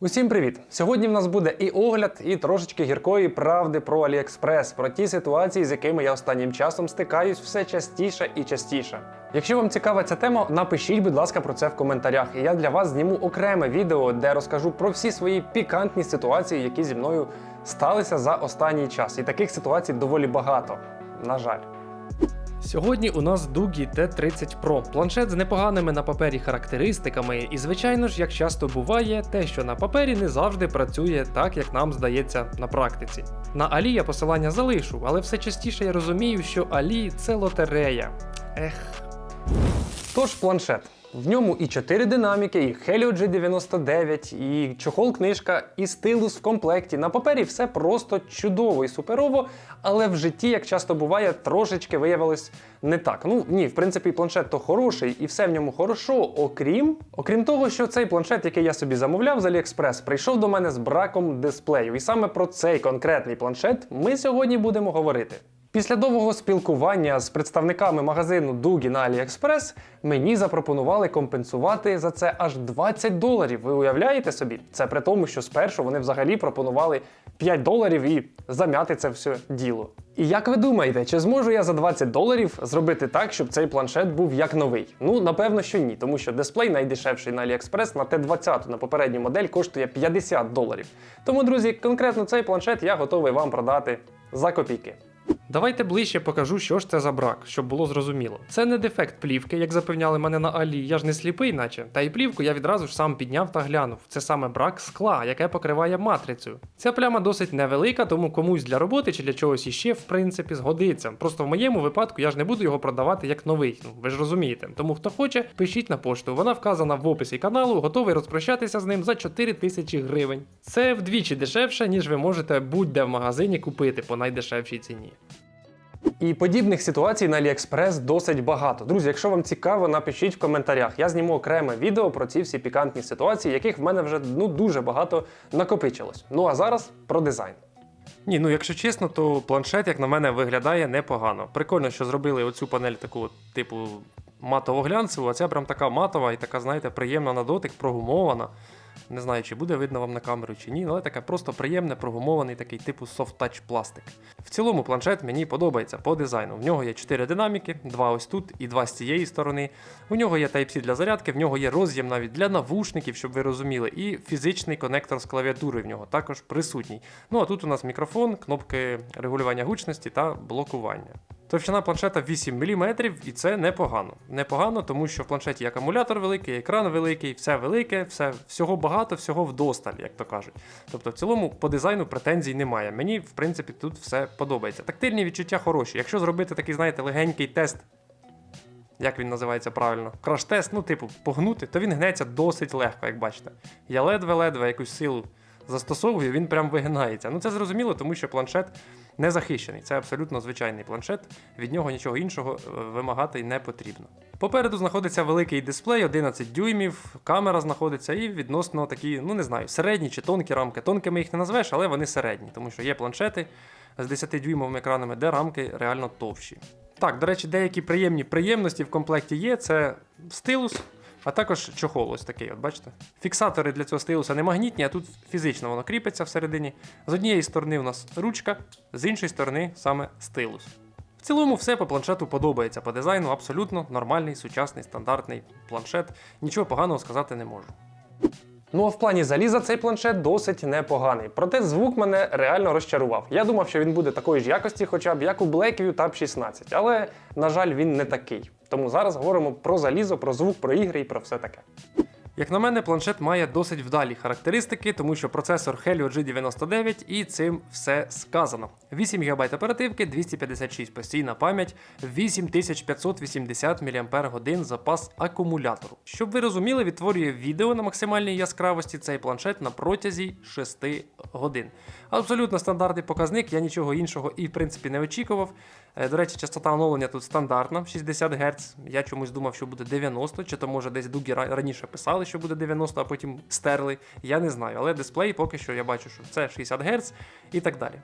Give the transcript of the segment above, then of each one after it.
Усім привіт! Сьогодні в нас буде і огляд, і трошечки гіркої правди про AliExpress, про ті ситуації, з якими я останнім часом стикаюсь все частіше і частіше. Якщо вам цікава ця тема, напишіть, будь ласка, про це в коментарях. І я для вас зніму окреме відео, де розкажу про всі свої пікантні ситуації, які зі мною сталися за останній час. І таких ситуацій доволі багато. На жаль. Сьогодні у нас Дугі T30 Pro, планшет з непоганими на папері характеристиками, і звичайно ж, як часто буває, те, що на папері не завжди працює так, як нам здається на практиці. На Алі я посилання залишу, але все частіше я розумію, що Алі це лотерея. Ех. Тож планшет. В ньому і 4 динаміки, і Helio G99, і чохол-книжка, і стилус в комплекті. На папері все просто чудово і суперово, але в житті, як часто буває, трошечки виявилось не так. Ну ні, в принципі, планшет то хороший, і все в ньому хорошо, окрім окрім того, що цей планшет, який я собі замовляв з AliExpress, прийшов до мене з браком дисплею. І саме про цей конкретний планшет ми сьогодні будемо говорити. Після довгого спілкування з представниками магазину Дугі на AliExpress мені запропонували компенсувати за це аж 20 доларів. Ви уявляєте собі? Це при тому, що спершу вони взагалі пропонували 5 доларів і зам'яти це все діло. І як ви думаєте, чи зможу я за 20 доларів зробити так, щоб цей планшет був як новий? Ну, напевно, що ні, тому що дисплей найдешевший на AliExpress на T20 на попередню модель коштує 50 доларів. Тому, друзі, конкретно цей планшет я готовий вам продати за копійки. Давайте ближче покажу, що ж це за брак, щоб було зрозуміло. Це не дефект плівки, як запевняли мене на Алі. Я ж не сліпий, наче. Та й плівку я відразу ж сам підняв та глянув. Це саме брак скла, яке покриває матрицю. Ця пляма досить невелика, тому комусь для роботи чи для чогось іще, в принципі, згодиться. Просто в моєму випадку я ж не буду його продавати як новий. Ну ви ж розумієте. Тому хто хоче, пишіть на пошту. Вона вказана в описі каналу, готовий розпрощатися з ним за 4 тисячі гривень. Це вдвічі дешевше, ніж ви можете будь-де в магазині купити по найдешевшій ціні. І подібних ситуацій на AliExpress досить багато. Друзі, якщо вам цікаво, напишіть в коментарях. Я зніму окреме відео про ці всі пікантні ситуації, яких в мене вже ну дуже багато накопичилось. Ну а зараз про дизайн. Ні, ну якщо чесно, то планшет, як на мене, виглядає непогано. Прикольно, що зробили оцю панель таку, типу, матово-глянцеву, а ця прям така матова і така, знаєте, приємна на дотик, прогумована. Не знаю, чи буде видно вам на камеру чи ні, але таке просто приємне, прогумований такий типу soft-touch пластик. В цілому планшет мені подобається по дизайну. В нього є 4 динаміки, два ось тут і два з цієї сторони. У нього є Type-C для зарядки, в нього є роз'єм навіть для навушників, щоб ви розуміли, і фізичний конектор з клавіатури в нього також присутній. Ну а тут у нас мікрофон, кнопки регулювання гучності та блокування. Товщина планшета 8 мм, і це непогано. Непогано, тому що в планшеті є акумулятор великий, екран великий, все велике, все, всього багато, всього вдосталь, як то кажуть. Тобто, в цілому по дизайну претензій немає. Мені, в принципі, тут все подобається. Тактильні відчуття хороші. Якщо зробити такий, знаєте, легенький тест. Як він називається правильно? Краш-тест, ну, типу, погнути, то він гнеться досить легко, як бачите. Я ледве-ледве якусь силу застосовую, він прям вигинається. Ну це зрозуміло, тому що планшет не захищений. Це абсолютно звичайний планшет, від нього нічого іншого е, вимагати не потрібно. Попереду знаходиться великий дисплей, 11 дюймів, камера знаходиться і відносно такі, ну не знаю, середні чи тонкі рамки. Тонкими їх не назвеш, але вони середні, тому що є планшети з 10 дюймовими екранами, де рамки реально товщі. Так, до речі, деякі приємні приємності в комплекті є. Це стилус, а також чохол ось такий, от бачите. Фіксатори для цього стилуса не магнітні, а тут фізично воно кріпиться всередині. З однієї сторони у нас ручка, з іншої сторони саме стилус. В цілому все по планшету подобається по дизайну, абсолютно нормальний, сучасний, стандартний планшет. Нічого поганого сказати не можу. Ну а в плані заліза цей планшет досить непоганий. Проте звук мене реально розчарував. Я думав, що він буде такої ж якості, хоча б як у Blackview Tab 16, але, на жаль, він не такий. Тому зараз говоримо про залізо, про звук, про ігри і про все таке. Як на мене, планшет має досить вдалі характеристики, тому що процесор Helio G99 і цим все сказано. 8 ГБ оперативки, 256 постійна пам'ять, 8580 мАч запас акумулятору. Щоб ви розуміли, відтворює відео на максимальній яскравості цей планшет на протязі 6 годин. Абсолютно стандартний показник, я нічого іншого і в принципі не очікував. Е, До речі, частота оновлення тут стандартна 60 Гц. Я чомусь думав, що буде 90, чи то може десь дуги раніше писали, що буде 90, а потім стерли. Я не знаю. Але дисплей поки що я бачу, що це 60 Гц і так далі.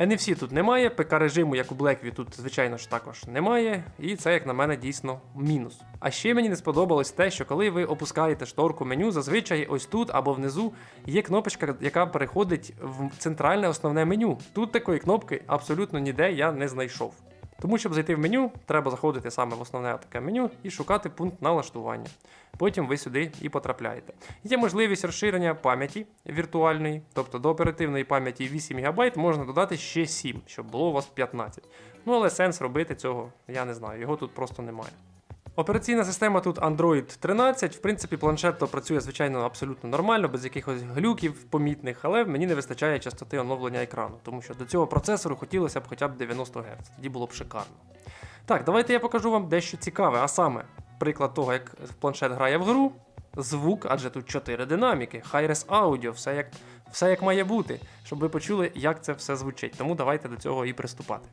NFC тут немає, ПК режиму, як у Blackview, тут, звичайно ж, також немає, і це, як на мене, дійсно мінус. А ще мені не сподобалось те, що коли ви опускаєте шторку меню, зазвичай ось тут або внизу є кнопочка, яка переходить в центральне основне меню. Тут такої кнопки абсолютно ніде я не знайшов. Тому, щоб зайти в меню, треба заходити саме в основне таке меню і шукати пункт налаштування. Потім ви сюди і потрапляєте. Є можливість розширення пам'яті віртуальної, тобто до оперативної пам'яті 8 ГБ можна додати ще 7, щоб було у вас 15. Ну але сенс робити цього, я не знаю, його тут просто немає. Операційна система тут Android 13. В принципі, планшет то працює, звичайно, абсолютно нормально, без якихось глюків помітних, але мені не вистачає частоти оновлення екрану, тому що до цього процесору хотілося б хоча б 90 Гц. Тоді було б шикарно. Так, давайте я покажу вам дещо цікаве, а саме приклад того, як планшет грає в гру. Звук, адже тут 4 динаміки, Hi-Res Audio, все як, все як має бути, щоб ви почули, як це все звучить. Тому давайте до цього і приступати.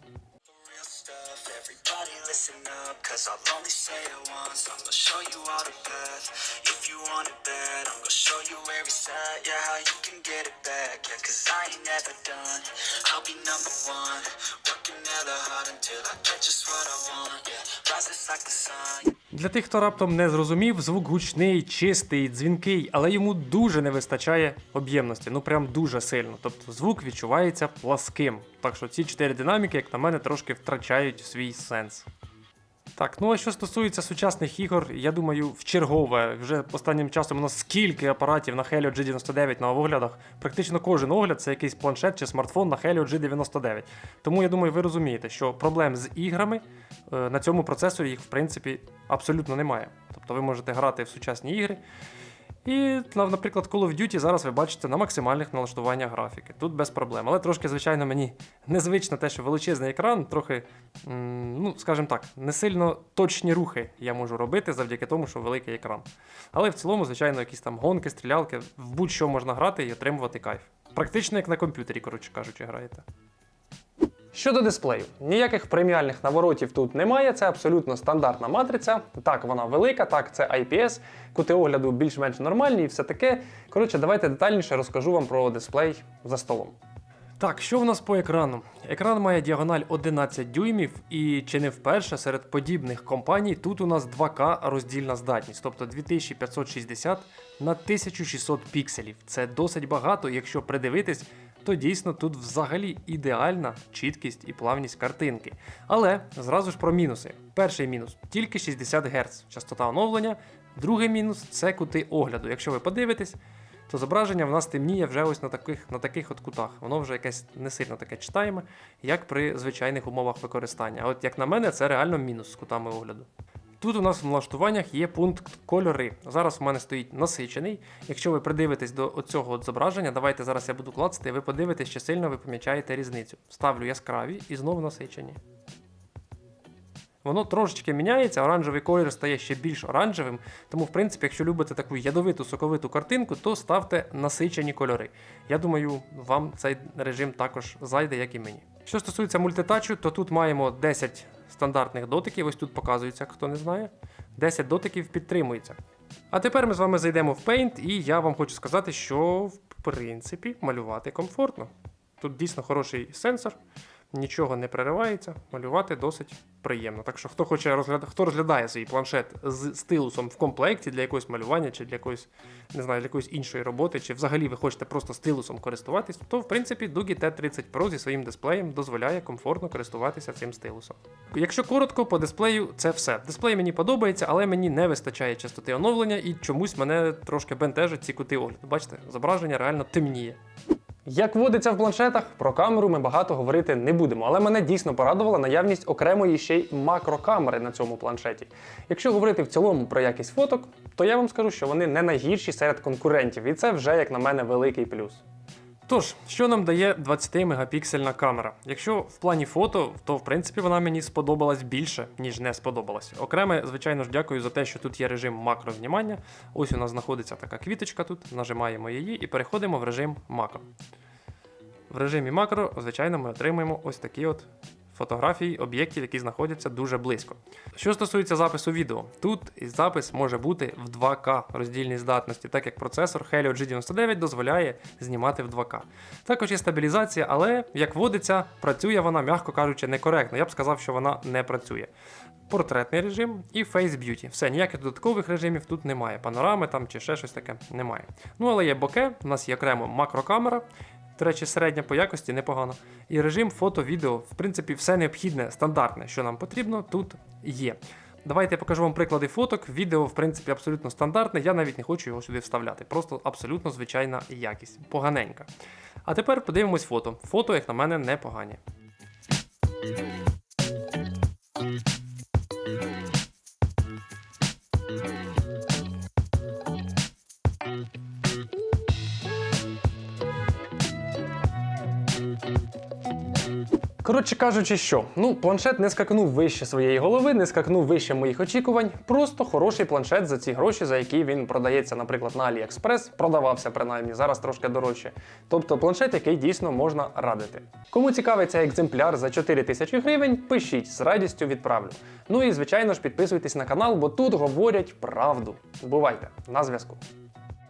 Cause I'll only say it once. I'm gonna show you all the path. If you want it bad, I'm gonna show you every side. Yeah, how you can get it back. Yeah, cause I ain't never done. I'll be number one. Working hella hard until I get just what I want. Yeah, rises like the sun. Для тих, хто раптом не зрозумів, звук гучний, чистий, дзвінкий, але йому дуже не вистачає об'ємності, ну прям дуже сильно. Тобто звук відчувається пласким. Так що ці чотири динаміки, як на мене, трошки втрачають свій сенс. Так, ну а що стосується сучасних ігор, я думаю, в чергове вже останнім часом у нас скільки апаратів на Helio G99 на оглядах. Практично кожен огляд це якийсь планшет чи смартфон на Helio G99. Тому я думаю, ви розумієте, що проблем з іграми е, на цьому процесорі їх в принципі абсолютно немає. Тобто ви можете грати в сучасні ігри. І, наприклад, Call of Duty зараз ви бачите на максимальних налаштуваннях графіки. Тут без проблем. Але трошки, звичайно, мені незвично те, що величезний екран, трохи, ну, скажімо так, не сильно точні рухи я можу робити завдяки тому, що великий екран. Але в цілому, звичайно, якісь там гонки, стрілялки, в будь-що можна грати і отримувати кайф. Практично як на комп'ютері, коротше кажучи, граєте. Щодо дисплею, ніяких преміальних наворотів тут немає, це абсолютно стандартна матриця. Так, вона велика, так, це IPS, кути огляду більш-менш нормальні і все таке. Коротше, давайте детальніше розкажу вам про дисплей за столом. Так, що в нас по екрану? Екран має діагональ 11 дюймів, і чи не вперше серед подібних компаній тут у нас 2К роздільна здатність, тобто 2560 на 1600 пікселів. Це досить багато, якщо придивитись, то дійсно тут взагалі ідеальна чіткість і плавність картинки. Але зразу ж про мінуси. Перший мінус тільки 60 Гц частота оновлення. Другий мінус це кути огляду. Якщо ви подивитесь, то зображення в нас темніє вже ось на таких, на таких от кутах. Воно вже якесь не сильно таке читаємо, як при звичайних умовах використання. А от як на мене, це реально мінус з кутами огляду. Тут у нас в налаштуваннях є пункт кольори. Зараз у мене стоїть насичений. Якщо ви придивитесь до оцього от зображення, давайте зараз я буду клацати, ви подивитесь, чи сильно ви помічаєте різницю. Ставлю яскраві і знову насичені. Воно трошечки міняється, оранжевий колір стає ще більш оранжевим. Тому, в принципі, якщо любите таку ядовиту соковиту картинку, то ставте насичені кольори. Я думаю, вам цей режим також зайде, як і мені. Що стосується мультитачу, то тут маємо 10 стандартних дотиків. Ось тут показується, хто не знає. 10 дотиків підтримується. А тепер ми з вами зайдемо в Paint, і я вам хочу сказати, що в принципі малювати комфортно. Тут дійсно хороший сенсор, нічого не переривається, малювати досить приємно. Так що, хто хоче розгляд... хто розглядає свій планшет з стилусом в комплекті для якогось малювання, чи для якоїсь, не знаю, для якоїсь іншої роботи, чи взагалі ви хочете просто стилусом користуватись, то в принципі Doogee T30 Pro зі своїм дисплеєм дозволяє комфортно користуватися цим стилусом. Якщо коротко, по дисплею це все. Дисплей мені подобається, але мені не вистачає частоти оновлення і чомусь мене трошки бентежать ці кути огляду. Бачите, зображення реально темніє. Як водиться в планшетах, про камеру ми багато говорити не будемо, але мене дійсно порадувала наявність окремої ще й макрокамери на цьому планшеті. Якщо говорити в цілому про якість фоток, то я вам скажу, що вони не найгірші серед конкурентів, і це вже, як на мене, великий плюс. Тож, що нам дає 20-мегапіксельна камера? Якщо в плані фото, то в принципі вона мені сподобалась більше, ніж не сподобалась. Окреме, звичайно ж, дякую за те, що тут є режим макрознімання. Ось у нас знаходиться така квіточка тут, нажимаємо її і переходимо в режим макро. В режимі макро, звичайно, ми отримаємо ось такий от фотографій об'єктів, які знаходяться дуже близько. Що стосується запису відео, тут запис може бути в 2К роздільній здатності, так як процесор Helio G99 дозволяє знімати в 2К. Також є стабілізація, але як водиться, працює вона, м'яко кажучи, некоректно. Я б сказав, що вона не працює. Портретний режим і Face Beauty. Все, ніяких додаткових режимів тут немає. Панорами там чи ще щось таке немає. Ну але є боке, у нас є окремо макрокамера. До речі, середня по якості непогано. І режим фото-відео, в принципі, все необхідне, стандартне, що нам потрібно, тут є. Давайте я покажу вам приклади фоток. Відео, в принципі, абсолютно стандартне. Я навіть не хочу його сюди вставляти. Просто абсолютно звичайна якість, поганенька. А тепер подивимось фото. Фото, як на мене, непогані. Коротше кажучи, що ну планшет не скакнув вище своєї голови, не скакнув вище моїх очікувань. Просто хороший планшет за ці гроші, за які він продається, наприклад, на AliExpress, продавався принаймні, зараз трошки дорожче. Тобто планшет, який дійсно можна радити. Кому цікавий цей екземпляр за 4 тисячі гривень, пишіть з радістю відправлю. Ну і звичайно ж підписуйтесь на канал, бо тут говорять правду. Бувайте на зв'язку.